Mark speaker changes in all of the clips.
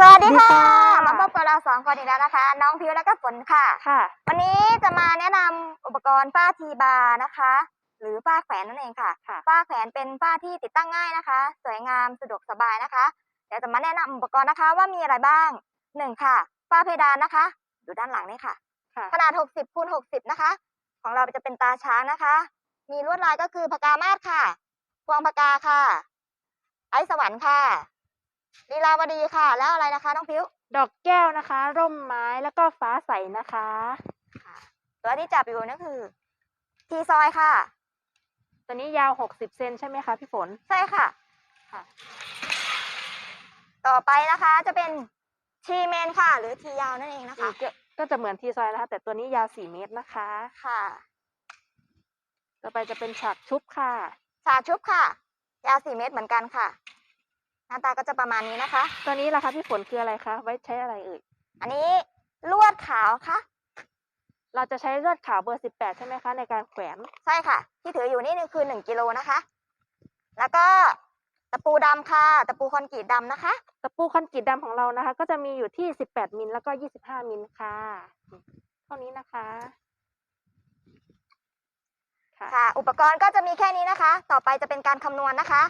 Speaker 1: สวัสดีค่ะ
Speaker 2: สวัสดีค่ะ
Speaker 1: มาพบกับเราสองคนอีกแล้วนะคะ น้องพิวและก็ฝนค่ะ
Speaker 2: ค่ะ
Speaker 1: วันนี้จะมาแนะนำอุปกรณ์ฝ้าทีบาร์นะคะ หรือฝ้าแขวนนั่นเองค่ะ
Speaker 2: ค่ะ
Speaker 1: ฝ้าแขวนเป็นฝ้าที่ติดตั้งง่ายนะคะ สวยงามสะดวกสบายนะคะ เดี๋ยวจะมาแนะนำอุปกรณ์นะคะว่ามีอะไรบ้างหนึ่งค่ะฝ้าเพดานนะคะ อยู่ด้านหลังนี่ค่ะ
Speaker 2: ค่ะ
Speaker 1: ขนาด 60คูณ60 นะคะ ของเราจะเป็นตาช้างนะคะ มีลวดลายก็คือพกามาศค่ะพวงพกาค่ะ ไอซ์สวรรค์ค่ะ ลีลาวดีค่ะ แล้วอะไรนะคะน้องพิว
Speaker 2: ดอกแก้วนะคะ ร่มไม้แล้วก็ฟ้าใสนะคะ
Speaker 1: ค่ะตัวที่จับอยู่นั่นคือทีซอยค่ะ
Speaker 2: ตัวนี้ยาว60เซนใช่ไหมคะพี่ฝน
Speaker 1: ใช่ค่ะ
Speaker 2: ค่ะ
Speaker 1: ต่อไปนะคะจะเป็นทีเมนค่ะ หรือทียาวนั่นเองนะ
Speaker 2: นี่
Speaker 1: คะ
Speaker 2: ก็ก็จะเหมือนทีซอยนะคะ แต่ตัวนี้ยาว4เมตรนะคะ
Speaker 1: ค่ะ
Speaker 2: ต่อไปจะเป็นฉากชุบค่ะ
Speaker 1: ฉากชุบค่ะ ยาว4เมตรเหมือนกันค่ะ หน้าตาก็จะประมาณนี้นะคะ
Speaker 2: ตัวนี้ล่ะคะพี่ฝนคืออะไรคะ ไว้ใช้อะไรเอ่ย
Speaker 1: อันนี้ลวดขาวค่ะ
Speaker 2: เราจะใช้เลือดขาวเบอร์18ใช่ไหมคะในการแขวน
Speaker 1: ใช่ค่ะ ที่ถืออยู่นี่คือ1กิโลนะคะ แล้วก็ตะปูดำค่ะ ตะปูคอนกรีตดำนะคะ
Speaker 2: ตะปูคอนกรีตดำของเรานะคะ ก็จะมีอยู่ที่18มิลแล้วก็25มิลค่ะ เท่านี้นะคะค่ะ
Speaker 1: ค่ะ อุปกรณ์ก็จะมีแค่นี้นะคะ ต่อไปจะเป็นการคำนวณนะคะ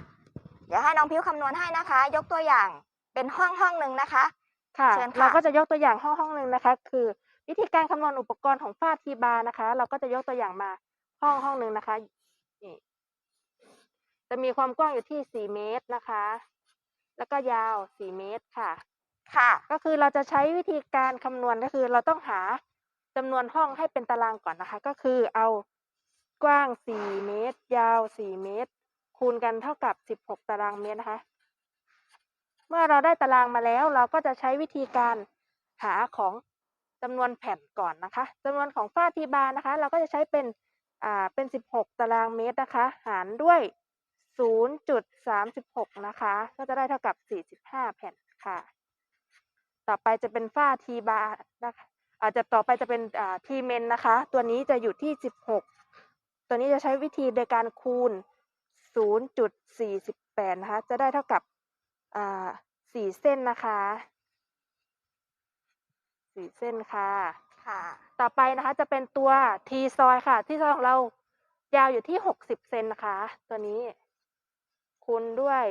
Speaker 1: เดี๋ยวให้น้องพิวคำนวณให้นะคะ ยกตัวอย่างเป็นห้องห้องหนึ่งนะคะ
Speaker 2: ค่ะ
Speaker 1: เชิญค่ะ
Speaker 2: เราก็จะยกตัวอย่างห้องห้องหนึ่งนะคะ คือ วิธีการคำนวณอุปกรณ์ของฝ้าทีบาร์นะคะ เราก็จะยกตัวอย่างมาห้องห้องหนึ่งนะคะนี่จะมีความกว้างอยู่ที่4เมตรนะคะ แล้วก็ยาว4เมตรค่ะ
Speaker 1: ค่ะ
Speaker 2: ก็คือเราจะใช้วิธีการคำนวณก็คือ เราต้องหาจำนวนห้องให้เป็นตารางก่อนนะคะ ก็คือเอากว้าง4เมตร ยาว4เมตร คูณกันเท่ากับ 16 ตารางเมตรนะคะ เมื่อเราได้ตารางมาแล้ว เราก็จะใช้วิธีการหาของจำนวนแผ่นก่อนนะคะจำนวนของฝ้าทีบาร์นะคะ เราก็จะใช้เป็นอ่าเป็น 16 ตารางเมตรนะคะ หารด้วย 0.36 นะคะ ก็จะได้เท่ากับ 45 แผ่นค่ะ ต่อไปจะเป็นฝ้าทีบาร์นะคะอาจจะต่อไปจะเป็นอ่าทีเมนนะคะ ตัวนี้จะอยู่ที่ 16 ตัวนี้จะใช้วิธีโดยการคูณ 0.48 นะคะ จะได้เท่ากับอ่าสี่เส้นนะคะสี่เส้นค่ะ
Speaker 1: ค่ะ
Speaker 2: ต่อไปนะคะจะเป็นตัวทีซอยค่ะ ที่ซอยของเรายาวอยู่ที่ 60 เซนนะคะ ตัวนี้ คูณด้วย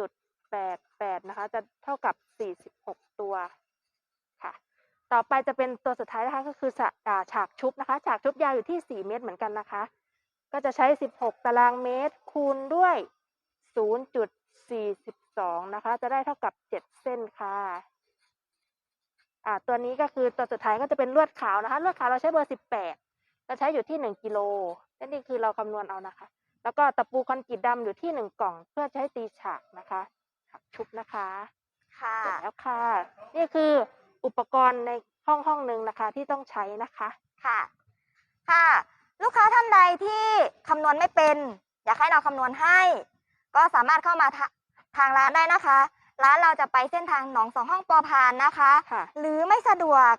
Speaker 2: 2.88 นะคะ จะเท่ากับ 46 ตัวค่ะ ต่อไปจะเป็นตัวสุดท้ายนะคะ ก็คือฉาอ่าฉากชุบนะคะ ฉากชุบยาวอยู่ที่ 4 เมตรเหมือนกันนะคะ ก็จะใช้ 16 ตารางเมตร คูณด้วย 0.42 นะคะ จะได้เท่ากับ 7 เส้นค่ะ อ่า ตัวนี้ก็คือตัวสุดท้ายก็จะเป็นลวดขาวนะคะ ลวดขาวเราใช้เบอร์ 18 เราใช้อยู่ที่ 1 กิโลและนี่คือเราคำนวณเอานะคะ แล้วก็ตะปูคอนกรีตดำอยู่ที่ 1 กล่อง เพื่อใช้ตีฉากนะคะฉากชุบนะคะ
Speaker 1: ค่ะ
Speaker 2: เสร็จแล้วค่ะ นี่คืออุปกรณ์ในห้องห้องหนึ่งนะคะที่ต้องใช้นะคะ
Speaker 1: ค่ะ ค่ะลูกค้าท่านใดที่ คำนวณไม่เป็น อยากให้เราคำนวณให้ ก็สามารถเข้ามาทาทางร้านได้นะคะ ร้านเราจะไปเส้นทางหนองสองห้องปอพานนะคะ
Speaker 2: ค่ะ
Speaker 1: หรือไม่สะดวก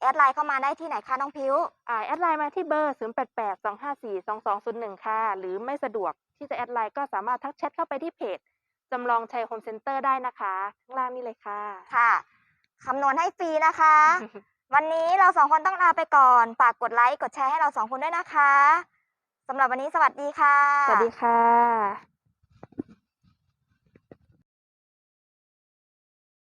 Speaker 1: แอดไลน์เข้ามาได้ที่ไหนคะน้องพิว
Speaker 2: อ่าแอดไลน์มาที่เบอร์ 0 8 8 2 5 4 2 2 0 1 ค่ะ หรือไม่สะดวกที่จะแอดไลน์ก็สามารถทักแชทเข้าไปที่เพจจำลองชัยโฮมเซ็นเตอร์ได้นะคะข้างล่างนี่เลยค่ะ
Speaker 1: ค่ะคำนวณให้ฟรีนะคะ วันนี้เราสองคนต้องลาไปก่อน ฝากกดไลค์กดแชร์ให้เราสองคนด้วยนะคะ สำหรับวันนี้สวัสดีค่ะ
Speaker 2: สวัสดีค่ะ